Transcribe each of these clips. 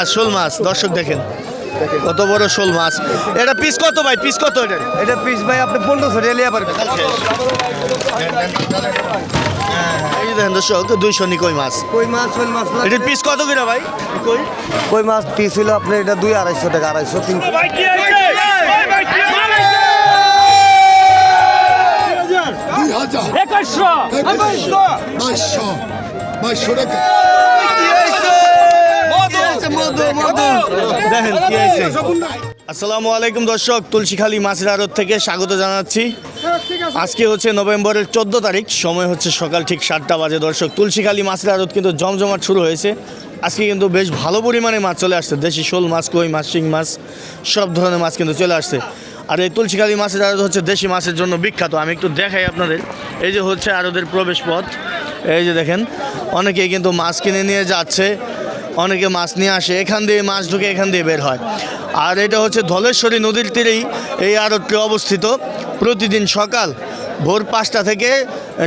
মাছ শোল মাছ দর্শক দেখেন। কত বড় শোল মাছ। এটা পিস কত ভাই? পিস কত এটা? এটা পিস ভাই আপনি পনেরোশো টাকা লিয়া পারবেন। এই দেখেন দর্শক দুইশো নিকই মাছ? কই মাছ শোল মাছ না পিস কত ভাই? কই? কই মাছ পিস হলো আপনার এটা দুই আড়াইশো টাকা আড়াইশো তিনশো। দুই হাজার। বাইশশো। বাইশশো টাকা। দেখেন কি হয়েছে। আসসালামু আলাইকুম দর্শক তুলসীখালী মাছের আড়ত থেকে স্বাগত জানাচ্ছি। আজকে হচ্ছে নভেম্বরের চোদ্দ তারিখ সময় হচ্ছে সকাল ঠিক সাতটা বাজে দর্শক। তুলসীখালী মাছের আড়ত কিন্তু জমজমাট শুরু হয়েছে। আজকে কিন্তু বেশ ভালো পরিমাণে মাছ চলে আসছে। দেশি শোল মাছ কই মাছ শিং মাছ সব ধরনের মাছ কিন্তু চলে আসছে। আর এই তুলসীখালী মাছের আড়ত হচ্ছে দেশি মাছের জন্য বিখ্যাত। আমি একটু দেখাই আপনাদের। এই যে হচ্ছে আড়তের প্রবেশ পথ। এই যে দেখেন অনেকেই কিন্তু মাছ কিনে নিয়ে যাচ্ছে। অনেকে মাছ নিয়ে আসে এখান দিয়ে মাছ ঢুকে এখান দিয়ে বের হয়। আর এটা হচ্ছে ধলেশ্বরী নদীর তীরেই এই আড়তটি অবস্থিত। প্রতিদিন সকাল ভোর পাঁচটা থেকে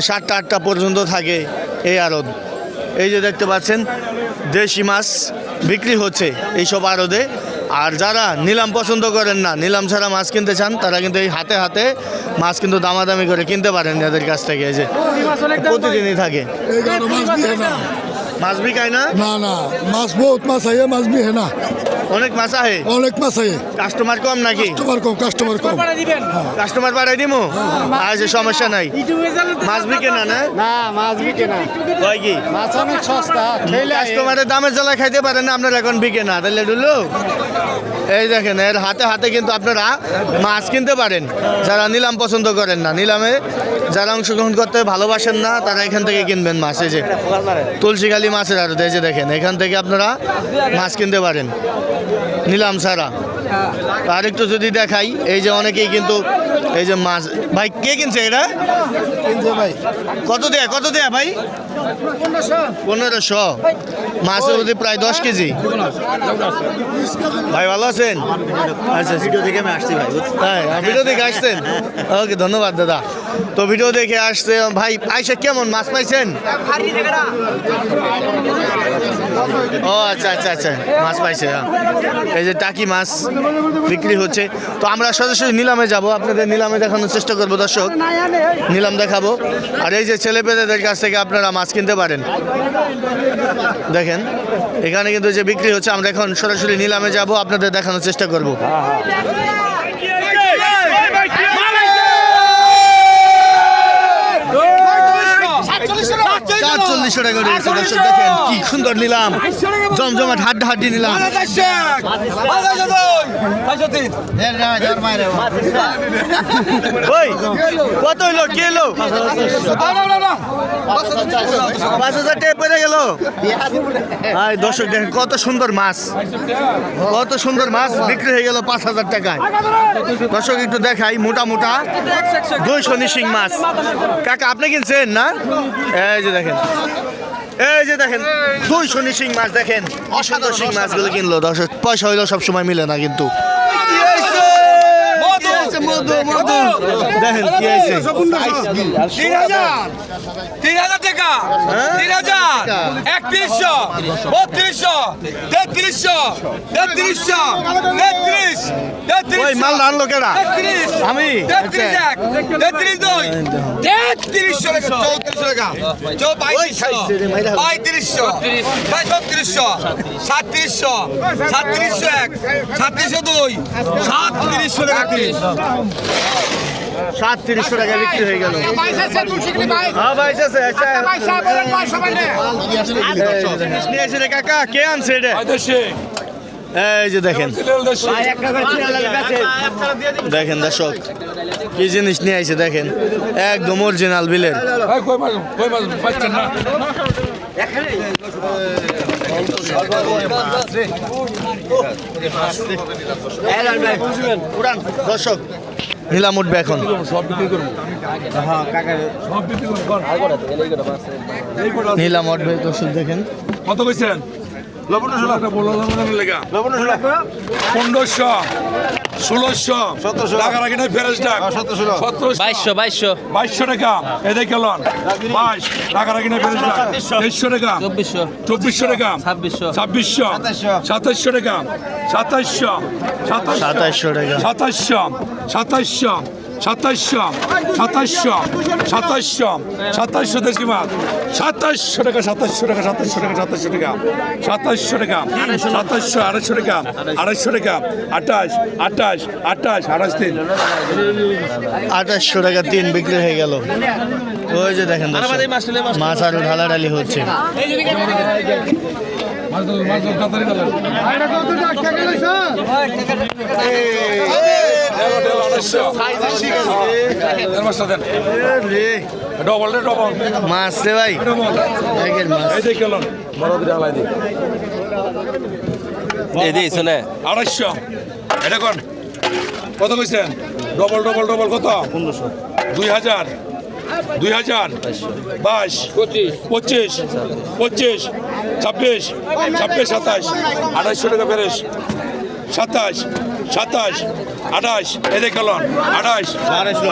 সাতটা আটটা পর্যন্ত থাকে এই আড়ত। এই যে দেখতে পাচ্ছেন দেশি মাছ বিক্রি হচ্ছে এইসব আড়তে। আর যারা নিলাম পছন্দ করেন না নিলাম ছাড়া মাছ কিনতে চান তারা কিন্তু এই হাতে হাতে মাছ কিন্তু দামাদামি করে কিনতে পারেন এদের কাছ থেকে। এই যে প্রতিদিনই থাকে। মাছ भी का है ना ना ना मास बहुत मास है मास भी है ना অনেক মাছ আহে অনেক মাছ है কাস্টমার কম নাকি? কাস্টমার কম কাস্টমার কম। কাস্টমার বাড়াই দিমু? আচ্ছা সমস্যা নাই। মাছ বিকে না না? না মাছ বিকে না। কয় কি? মাছ অনেক সস্তা খেলে কাস্টমারের দামের জ্বালা খাইতে পারেন না আপনারা এখন বিকে না। তাহলে ডুলু এই দেখেন এর হাতে হাতে কিন্তু আপনারা মাছ কিনতে পারেন। যারা নিলাম পছন্দ করেন না নিলামে যারা অংশগ্রহণ করতে ভালোবাসেন না তারা এখান থেকে কিনবেন মাছ। এই যে তুলসীখালি মাছের আর এই যে দেখেন এখান থেকে আপনারা মাছ কিনতে পারেন। নিলাম সারা। আর একটু যদি দেখাই এই যে অনেকেই কিন্তু এই যে মাছ ভাই কে কিনছে এটা? কিনছে ভাই। কত দেয়া? কত দেয়া ভাই? পনেরোশো। মাছের মধ্যে প্রায় দশ কেজি। ভাই ভালো আছেন? আচ্ছা ভিডিও দেখে আমি আসছি ভাই তাই ভিডিও দেখে আসছেন? ওকে ধন্যবাদ দাদা। তো ভিডিও দেখে আসছে ভাই আইসা কেমন? মাছ পাইছেন? ও আচ্ছা আচ্ছা আচ্ছা মাছ পাইছে হ্যাঁ। এই যে টাকি মাছ বিক্রি হচ্ছে। তো আমরা সরাসরি নিলামে যাব। আপনাদের নিলামে দেখানোর চেষ্টা করব দর্শক। নিলাম দেখাবো। আর এই যে ছেলে পেলেদের কাছ থেকে আপনারা মাছ কিনতে পারেন। দেখেন, এখানে কিন্তু যে বিক্রি হচ্ছে, আমরা এখন সরাসরি নিলামে যাব, আপনাদের দেখানোর চেষ্টা করব। চারচল্লিশশো টাকা করে দিয়েছে দর্শক দেখেন কি সুন্দর নিলাম। জমজমাট হাড্ডা হাড্ডি নিলাম। ওই কত হইল কি হইল? পাঁচ হাজার টাকা পড়ে গেল। হাই দর্শক দেখেন কত সুন্দর মাছ। কত সুন্দর মাছ বিক্রি হয়ে গেল পাঁচ হাজার টাকায়। দর্শক একটু দেখাই মোটা মোটা দুইশো নিশিং মাছ। কাকা আপনি কিনছেন না? এই যে দেখেন। এই যে দেখেন দুইশো নিশিং মাছ দেখেন। অসাধারণ শিং মাছগুলো কিনলো দশ পয়সা হইলেও সবসময় মিলে না কিন্তু। দেখেন কি হয়েছে তিন হাজার তিন হাজার টাকা তিন হাজার একত্রিশশো বত্রিশশো তেত্রিশশো তেত্রিশশো তেত্রিশ তেত্রিশ মাল কেডা তেত্রিশ আমি? তেত্রিশ। এক তেত্রিশ দুই তেত্রিশশো টাকা চৌত্রিশশো টাকা চৌ মাইরা। পঁয়ত্রিশশো ছত্রিশশো সাতত্রিশশো সাতত্রিশশো এক সাতত্রিশশো দুই সাতত্রিশশো টাকা তিরিশ সাতত্রিশশো টাকা বিক্রি হয়ে গেল। হ্যাঁ। ভাই আছে আচ্ছা। কাকা কে আনছে এটা এই যে দেখেন। দেখেন দর্শক কি জিনিস নিয়ে আইছে দেখেন। একদম অরিজিনাল বিলের। দর্শক নিলাম উঠবে এখন। নিলাম উঠবে দর্শক দেখেন। কত কইছেন? পনেরোশো। ষোলোশো। টাকা রাখি না ফেরেস ডাক সতেরোশো। বাইশশো বাইশশো। বাইশশো টাকা। এদের কেলন বাইশ। টাকা রাখি না ফেরেস ডাক তেইশশো টাকা। চব্বিশশো। চব্বিশশো টাকা। ছাব্বিশশো। ছাব্বিশশো। সাতাশশো টাকা। সাতাশশো সাতাশশো টাকা। সাতাশশো সাতাশশো সাতাশশো সাতাশশো সাতাশশো সাতাশশো দেশি মাছ সাতাশশো টাকা সাতাশশো টাকা সাতাশশো টাকা সাতাশশো টাকা সাতাশশো টাকা সাতাশশো আড়াইশো টাকা আড়াইশো টাকা আঠাশ আঠাশ আঠাশ আঠাশ তিন আঠাশশো টাকা তিন বিক্রি হয়ে গেল ওই যে দেখেন মাছ আরও ঢালাঢালি হচ্ছে ডবল রে ডবল মাছ রে ভাই কেলন শুনে আড়াইশো এটা কোন কত কইছেন ডবল ডবল ডবল কত দুই হাজার দুই হাজার বাইশ পঁচিশ পঁচিশ ছাব্বিশ ছাব্বিশ সাতাশ আঠাশশো টাকা ফেরেস সাতাশ সাতাশ আঠাশ এদের কেলন আঠাশ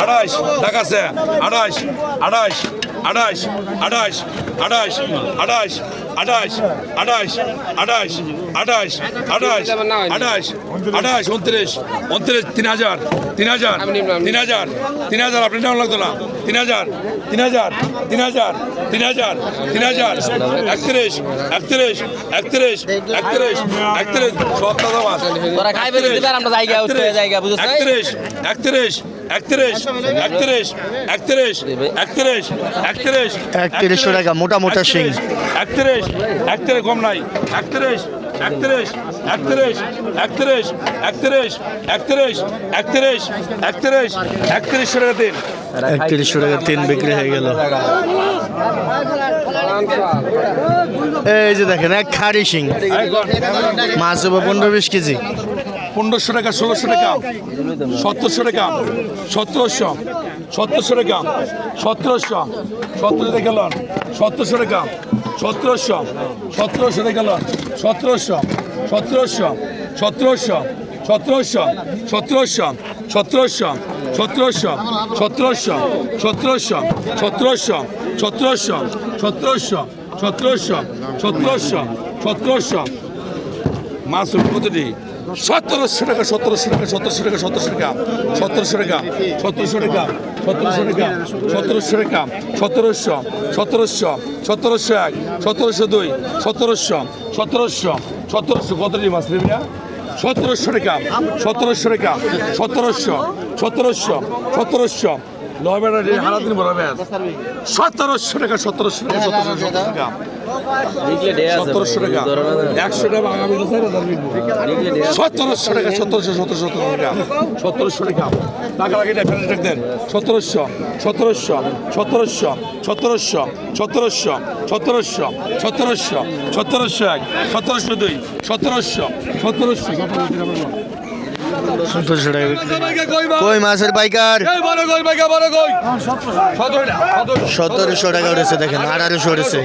আঠাশ টাকা আছে। আঠাশ আঠাশ আঠাশ আঠাশ আঠাশ আঠাশ আঠাশ আঠাশ আঠাশ আঠাশ আঠাশ আঠাশ আঠাশ উনত্রিশ উনত্রিশ তিন হাজার তিন হাজার তিন হাজার তিন হাজার আপনি নেওয়া লাগতো না। তিন হাজার তিন হাজার তিন হাজার তিন হাজার তিন হাজার একত্রিশ একত্রিশ একত্রিশ একত্রিশ একত্রিশ সব দাদা একত্রিশ একত্রিশ একত্রিশ একত্রিশ একত্রিশ একত্রিশ একত্রিশ একত্রিশশো টাকা মোটা মোটা শিং একত্রিশ একত্রিশ কম নাই একত্রিশ একত্রিশ একত্রিশ একত্রিশ একত্রিশ একত্রিশ একত্রিশ একত্রিশ একত্রিশশো টাকা একত্রিশশো টাকা তিন বিক্রি হয়ে গেল এই যে দেখেন এক খারি শিং মাছ পনেরো বিশ কেজি পনেরোশো টাকা ষোলোশো টাকা সতেরোশো টাকা সতেরোশো সতেরোশো টাকা সতেরোশো সতেরোশো টাকা লন সতেরোশো টাকা সতেরোশো সতেরোশো টাকা লন সতেরোশো সতেরোশো সতেরোশো সতেরোশো সতেরোশো সতেরোশো সতেরোশো সতেরোশো সতেরোশো সতেরোশো সতেরোশো সতেরোশো সতেরোশো সতেরোশো সতেরোশো মাছ কতটি সতেরোশো টাকা সতেরোশো টাকা সতেরোশো টাকা সতেরোশো টাকা সতেরোশো টাকা সতেরোশো টাকা সতেরোশো টাকা সতেরোশো টাকা সতেরোশো সতেরোশো সতেরোশো এক সতেরোশো দুই সতেরোশো সতেরোশো সতেরোশো কতটি মাছ নেবি না সতেরোশো টাকা সতেরোশো টাকা সতেরোশো সতেরোশো সতেরোশো নবেটা হারাদিন বড় ব্যাস। সতেরোশো টাকা সতেরোশো টাকা সতেরোশো টাকা। সতেরোশো টাকা। একশো টাকা আগামী সতেরোশো টাকা সতেরোশো সতেরোশো সতেরো টাকা। সতেরোশো টাকা। টাকা লাগে দেন সতেরোশো সতেরোশো সতেরোশো সতেরোশো সতেরোশো সতেরোশো সতেরোশো সতেরোশো এক সতেরোশো দুই সতেরোশো সতেরোশো সতেরোশো। সতেরোশো টাকা। কই মাছের পাইকার সতেরোশো টাকা উঠেছে দেখেন আঠারোশো উঠেছে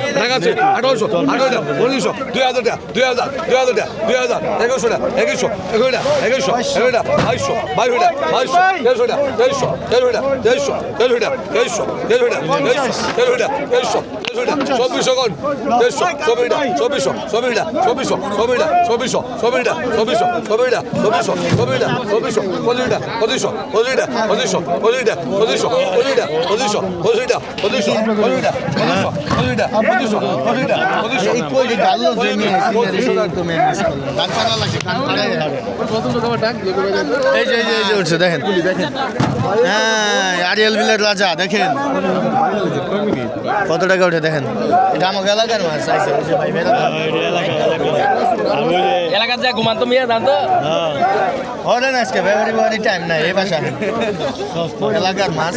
দেখেন। দেখেন। হ্যাঁ আরিয়াল বিলের রাজা দেখেন। কত টাকা উঠে দেখেন। এটা আমাকে এলাকার মাছ আইসে আচ্ছা, আচ্ছা, আচ্ছা, এলাকার যা ঘুমান তো মিয়া জান তো। হ্যাঁ। আজকে ব্যবহারিক টাইম নাই এই ভাষা এলাকার মাছ।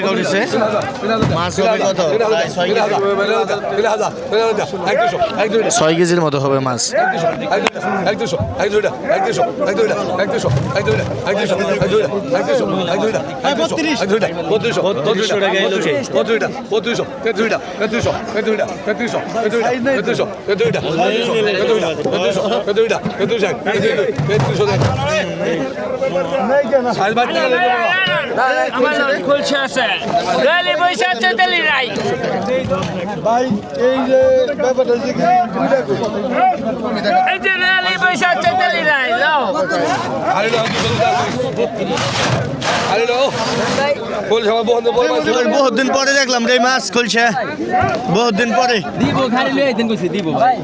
টাকা উঠেছে মাছ হবে কত ছয় কেজি। ছয় কেজির মতো হবে মাছ খুলছে আছে গালি পয়সা আছে তেলি নাই এই যে পয়সা আছে তেলি নাই যাও এবার বহুত দিন পরে দেখলাম রে মাছ খুলছে। বহুত দিন পরে। দিব খালি লই দিন কইছি দিব ভাই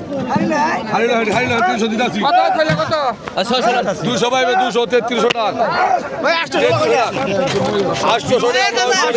টাকা দুশো পাইবে দুশো তেত্রিশশো টাকা আটশো এক হাজার টাকা, পঞ্চাশ এগারো টাকা আছে এগারোশো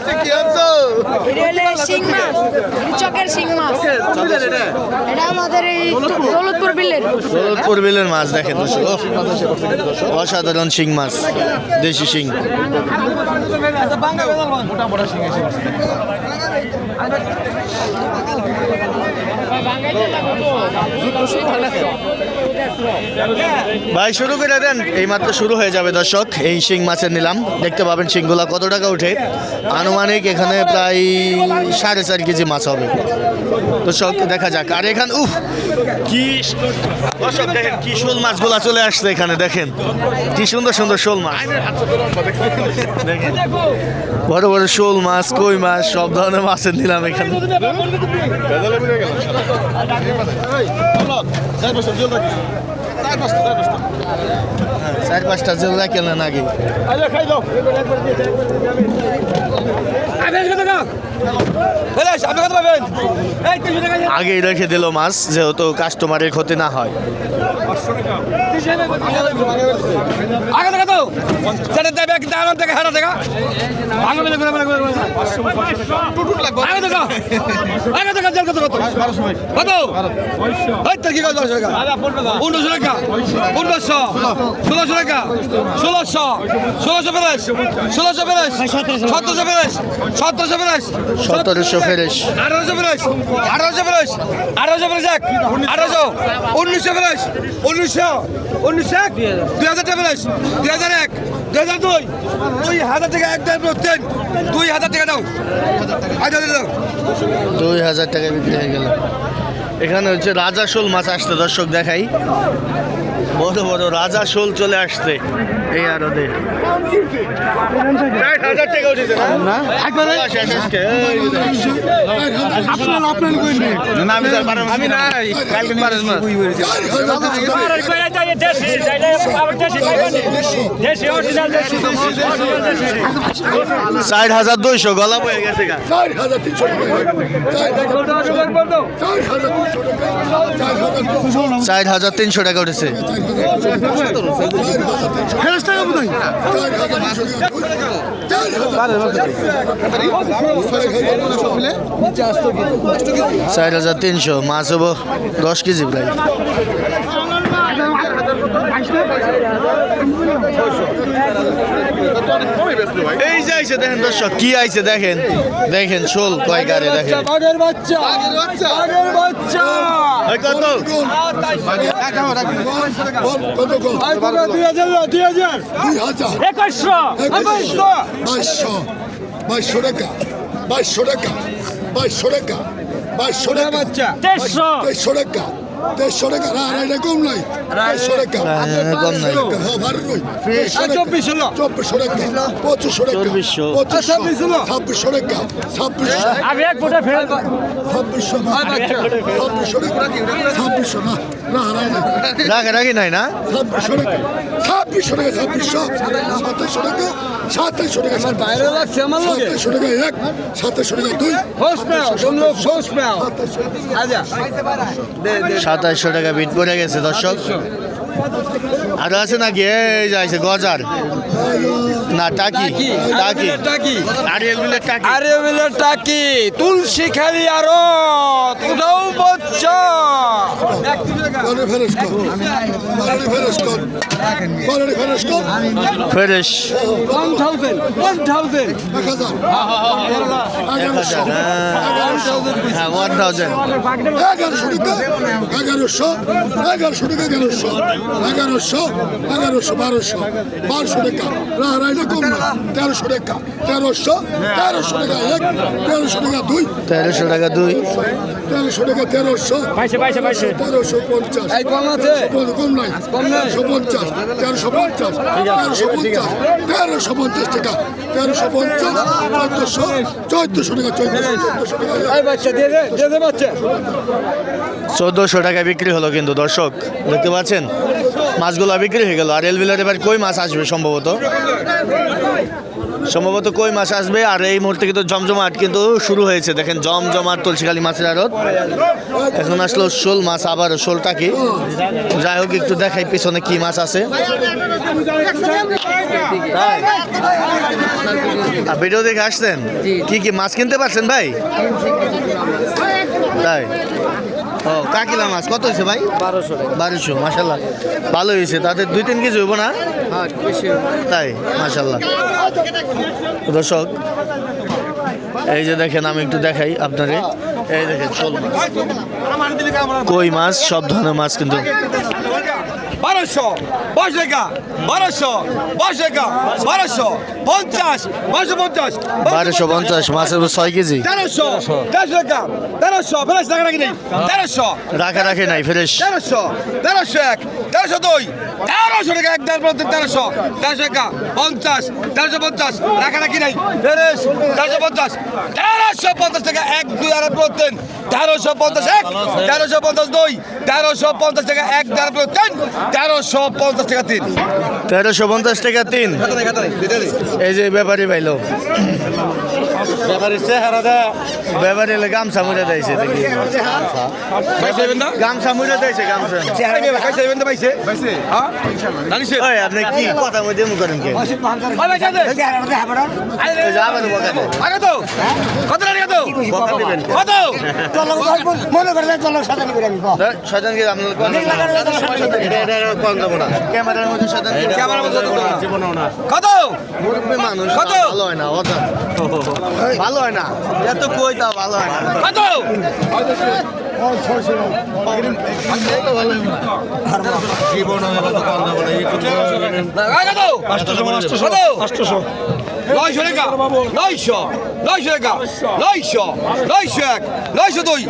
কি। এটা হলো শিং মাছ। চকের শিং মাছ। এটা? আমাদের এই দৌলতপুর বিলের। দৌলতপুর বিলের মাছ দেখেন দর্শক। অসাধারণ শিং মাছ দেশি শিং। ভাই, শুরু করে দেন। এই মাত্র শুরু হয়ে যাবে দর্শক। এই শিং মাছের নিলাম। দেখতে পাবেন শিংগুলা কত টাকা উঠে। আনুমানিক এখানে প্রায় সাড়ে চার কেজি মাছ হবে। দর্শক, দেখা যাক। আর এখান উফ, কি দর্শক দেখেন কি শোল মাছগুলা চলে আসছে এখানে দেখেন কি সুন্দর সুন্দর শোল মাছ দেখেন বড় বড় শোল মাছ কই মাছ সব ধরনের মাছের নিলাম এখানে চার পাঁচটা জেলা কেনেন আগে। আগেই রেখে দিল মাছ যেহেতু কাস্টমারের ক্ষতি না হয়। আগে দেখা তো। সেটা দেবে একটা আমার দেখা হারা দেখা। আগে দেখা আগে দেখা। আগে দেখা জল কত কত? কত? এই তোর কি কত টাকা? পনেরোশো টাকা। পনেরোশো। ষোলোশো টাকা। ষোলোশো। ষোলোশো প্যারেস ষোলোশো প্যারেস সতেরোশো প্যারেস সতেরোশো প্যারেস সতেরোশো ফেরেশ। আঠারোশো প্যারেস আঠারোশো প্যারেস আঠারোশো প্যারেস এক। আঠারোশো। উনিশশো প্যারেস উনিশশো উনিশশো এক? দুই হাজার প্যারেস দুই হাজার এক, দুই হাজার দুই। দুই হাজার টাকা এক দেড় প্রত্যেক দুই হাজার টাকা দাও। হাজার দাও। দুই হাজার টাকা বিক্রি হয়ে গেল। এখানে হচ্ছে রাজা শোল মাছ আসতে দর্শক দেখাই। বড় বড় রাজা শোল চলে আসছে এই আরদে ষাট হাজার দুইশো গলা বয়ে গেছে চার ষাট হাজার তিনশো টাকা উঠেছে চার হাজার তিনশো মাছ হব দশ কেজি প্রায়। এই যে আইছে দেখেন দর্শক কি আইছে দেখেন দেখেন শোল কয় গাড়ি দেখেন দুই হাজার দুই হাজার একুশশো বাইশশো বাইশশো টাকা বাইশশো টাকা বাইশশো টাকা বাইশশো টাকা বাইশশো টাকা দেড়শো টাকা। না আড়াইটা কম নাই। দেড়শো টাকা। হ্যাঁ, কম নাই। হ্যাঁ। দেড়শো চব্বিশশো টাকা। পঁচিশশো টাকা। চব্বিশশো। ছাব্বিশশো ছাব্বিশশো টাকা। ছাব্বিশশো। আগে এক ফুটে ফেল ছাব্বিশশো না। ছাব্বিশশো টাকা। ছাব্বিশশো না। না রাখে রাখি নাই না? ছাব্বিশশো টাকা। ছাব্বিশশো টাকা ছাব্বিশশো। সাতাইশশো টাকা সাতাইশশো টাকা বাইরে লাগছে আমার সাতাইশশো টাকা এক সাতাইশশো টাকা দুই। সাতাশশো টাকা বিট পড়ে গেছে দর্শক। আরও আছে নাকি? এই যাইছে গজার। না টাকি। টাকি। আরিয়াল বিলের টাকি। আরে বলে টাকি। তুলসী খালি আরও উঠাও বচ্চা। Fresh. One thousand one thousand হ্যাঁ। ওয়ান থাউজেন্ড এগারোশো টাকা এগারোশো এগারোশো টাকা এগারোশো এগারোশো এগারোশো বারোশো বারোশো টাকা। না তেরোশো টাকা তেরোশো তেরোশো টাকা এক তেরোশো টাকা দুই তেরোশো টাকা দুই। তেরোশো টাকা তেরোশো পাইছে পাইছে পাইছে। তেরোশো পঞ্চাশ। কম নাই। তেরোশো পঞ্চাশ তেরোশো পঞ্চাশ তেরোশো পঞ্চাশ তেরোশো পঞ্চাশ টাকা তেরোশো পঞ্চাশ চোদ্দশো চোদ্দশো টাকা চোদ্দশো চোদ্দোশো টাকা বিক্রি হলো কিন্তু দর্শক দেখতে পাচ্ছেন? মাছগুলো বিক্রি হয়ে গেল। আর এলবিলার এবার কই মাছ আসবে সম্ভবত? সম্ভবত কই মাছ আসবে? আর এই মুহূর্তে কিন্তু জমজমাট কিন্তু শুরু হয়েছে। দেখেন জমজমাট তুলসীখালী মাছের আড়ত। এখন আসলো শোল মাছ আবার শোলটা কি যাই হোক একটু দেখাই পিছনে কি মাছ আছে। ভিডিও দেখে আসছেন? কি কি মাছ কিনতে পারছেন ভাই? তাই? ও কাকিলা মাছ। কত হয়েছে ভাই? বারোশো বারোশো মাসাল্লাহ ভালো হয়েছে। তাদের দুই তিন কেজি হইব না? তাই মাসাল্লাহ দর্শক, এই যে দেখেন, আমি একটু দেখাই আপনারে। এই দেখেন মাছ। কই মাছ? সব ধরনের মাছ কিন্তু বারোশো পাঁচ টাকা বারোশো পাঁচ টাকা বারোশো পঞ্চাশ বারোশো পঞ্চাশ বারোশো পঞ্চাশ মাছের ছয় কেজি। তেরোশো তেরোশো টাকা তেরোশো ফেরাস টাকা নাকি নেই। তেরোশো রাখা রাখে নাই ফ্রেশ। তেরোশো তেরোশো এক তেরোশো দুই তেরোশো টাকা এক দেড় তেরোশো তেরোশো টাকা পঞ্চাশ তেরোশো পঞ্চাশ রাখা রাখি নাই তেরোশ তেরোশো পঞ্চাশ তেরোশো পঞ্চাশ টাকা এক দুই আর বলতেন তেরোশো পঞ্চাশ এক তেরোশো পঞ্চাশ দুই তেরোশো পঞ্চাশ টাকা এক দেড় বলতেন তেরোশো পঞ্চাশ টাকা তিন তেরোশো পঞ্চাশ টাকা তিন এই যে ব্যাপারী পাইলো ব্যাপারী এলে গামছা মুড়ে দিয়েছে দেখি গামছা মুড়ে দিয়েছে গামছা আপনি কি কথা মধ্যে মুখ করেন কে আবার বকা দেয়। কত? কত মনে করে করে আমি আপনার ক্যামেরার মধ্যে ক্যামেরার মধ্যে কত মুরব্বী মানুষ কত? ভালো হয় না ভালো হয় না। এত কই তা ভালো হয় না। কত নয়শো টাকা নয়শো নয়শো টাকা নয়শো নয়শো এক নয়শো দুই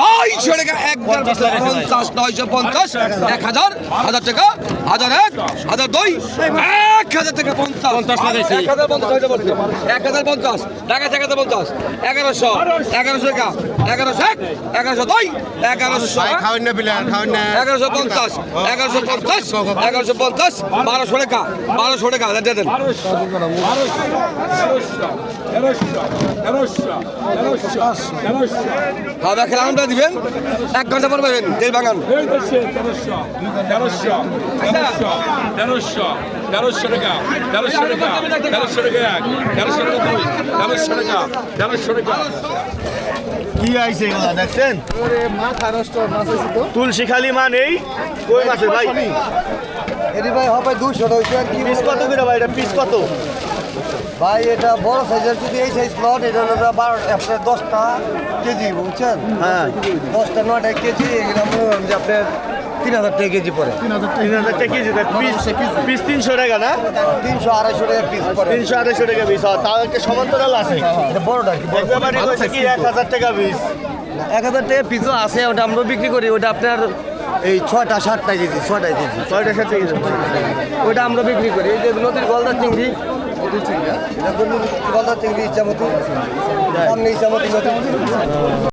নয়শো টাকা এক পঞ্চাশ নয়শো পঞ্চাশ এক হাজার হাজার টাকা হাজার এক হাজার দুই এক হাজার টাকা পঞ্চাশ পঞ্চাশ এক হাজার পঞ্চাশ এক হাজার পঞ্চাশ টাকা এক হাজার পঞ্চাশ এগারোশো এগারোশো টাকা এগারোশো এক এগারোশো দুই এগারোশো এগারোশো পঞ্চাশ এগারোশো পঞ্চাশ এগারোশো পঞ্চাশ বারোশো টাকা বারোশো টাকা দেন দেন খাওয়া দাওয়া খেলে আমরা দিবেন? এক ঘণ্টা পর পাবেন বাগান তেরোশো তেরোশো তেরোশো টাকা তেরোশো টাকা তেরোশো টাকা এক তেরোশো টাকা দুই তেরোশো টাকা তেরোশো টাকা কি আইছে এগুলা দেখছেন তুলসী খালি মানেই কই মাছের ভাই? এটি ভাই হবে দুশো পিস কত করে ভাই এটা পিস কত? ভাই এটা বড় সাইজের যদি এই সাইজ প্লট এটা হলো বারো আপনার দশটা কেজি বুঝছেন? হ্যাঁ। দশটা নয়টা কেজি এগুলো মনে করেন যে আপনার তিন হাজার টাকা কেজি পড়ে। তিন হাজার টাকা। কেজি পিস পিস তিনশো টাকা না? তিনশো আড়াইশো টাকা পিস পড়ে। তিনশো আড়াইশো টাকা পিস তাও একটা সমান্তরাল আছে। এটা বড়টা কি? বড় কি এক হাজার টাকা পিস এক হাজার টাকা পিসও আছে ওটা আমরা বিক্রি করি ওটা আপনার এই ছয়টা সাতটা কেজি ছয়টা কেজি। ছয়টা সাথে ওইটা আমরা বিক্রি করি। এই যে নদীর গলদা চিংড়ি এটা গলদা চিংড়ি ইচ্ছা মতো সামনে ইচ্ছা মতো নদীর